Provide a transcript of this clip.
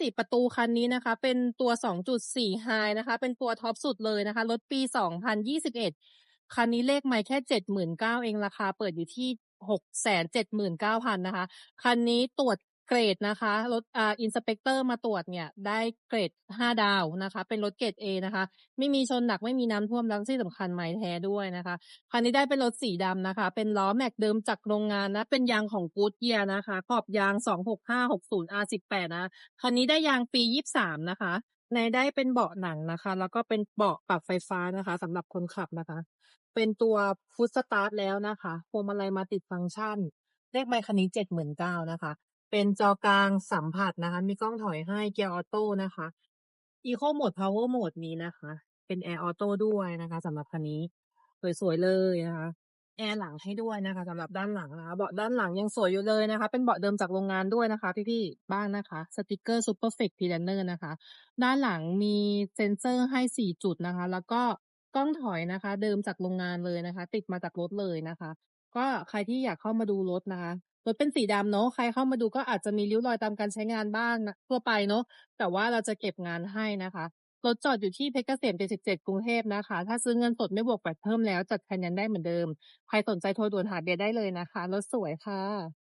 สี่ประตูคันนี้นะคะ เป็นตัว 2.4 High นะคะ เป็นตัวท็อปสุดเลยนะคะ รถปี 2021 คันนี้เลขไม่แค่ 79,000เองราคาเปิดอยู่ที่ 679,000 นะคะ คันนี้ตรวจ เกรดนะคะรถอ่าอินสเปกเตอร์มาตรวจเนี่ย ได้เกรด5ดาวนะคะ เป็นรถเกรดเอนะคะ ไม่มีชนหนักไม่มีน้ำท่วมแล้วที่สำคัญไมล์แท้ด้วยนะคะคันนี้ได้เป็นรถสีดำนะคะ เป็นล้อแม็กเดิมจากโรงงานนะ เป็นยางของ Goodyear นะคะ ขอบยาง26560 R18 นย์อาสิบแปดนะคันนี้ได้ยางปี23นะคะ ในได้เป็นเบาะหนังนะคะ แล้วก็เป็นเบาะปรับไฟฟ้านะคะสำหรับคนขับนะคะ เป็นตัว Foot Start แล้วนะคะพวงมาลัย Multi-Function เลขไมคันนี้79,000นะคะ เป็นจอกลางสัมผัสนะคะ มีกล้องถอยให้เกียร์ออโตนะคะ Eco Mode Power Mode มีนะคะ เป็น Air Auto ด้วยนะคะสำหรับคันนี้ สวยๆเลยนะคะแอร์หลังให้ด้วยนะคะสำหรับด้านหลังนะคะเบาะด้านหลังยังสวยอยู่เลยนะคะ เป็นเบาะเดิมจากโรงงานด้วยนะคะ พี่ๆบ้านนะคะสติกเกอร์ Superflex Planner นะคะ ด้านหลังมีเซ็นเซอร์ให้4จุดนะคะ แล้วก็กล้องถอยนะคะ เดิมจากโรงงานเลยนะคะ ติดมาจากรถเลยนะคะ ก็ใครที่อยากเข้ามาดูรถนะคะ รถเป็นสีดำเนาะ ใครเข้ามาดูก็อาจจะมีริ้วรอยตามการใช้งานบ้านะทั่วไปเนาะ แต่ว่าเราจะเก็บงานให้นะคะ รถจอดอยู่ที่เพชรเกษม 77 กรุงเทพนะคะ ถ้าซื้อเงินสดไม่บวกแบตเพิ่มแล้วจัดไฟแนนซ์ได้เหมือนเดิม ใครสนใจโทรด่วนหาเบียร์ได้เลยนะคะ รถสวยค่ะ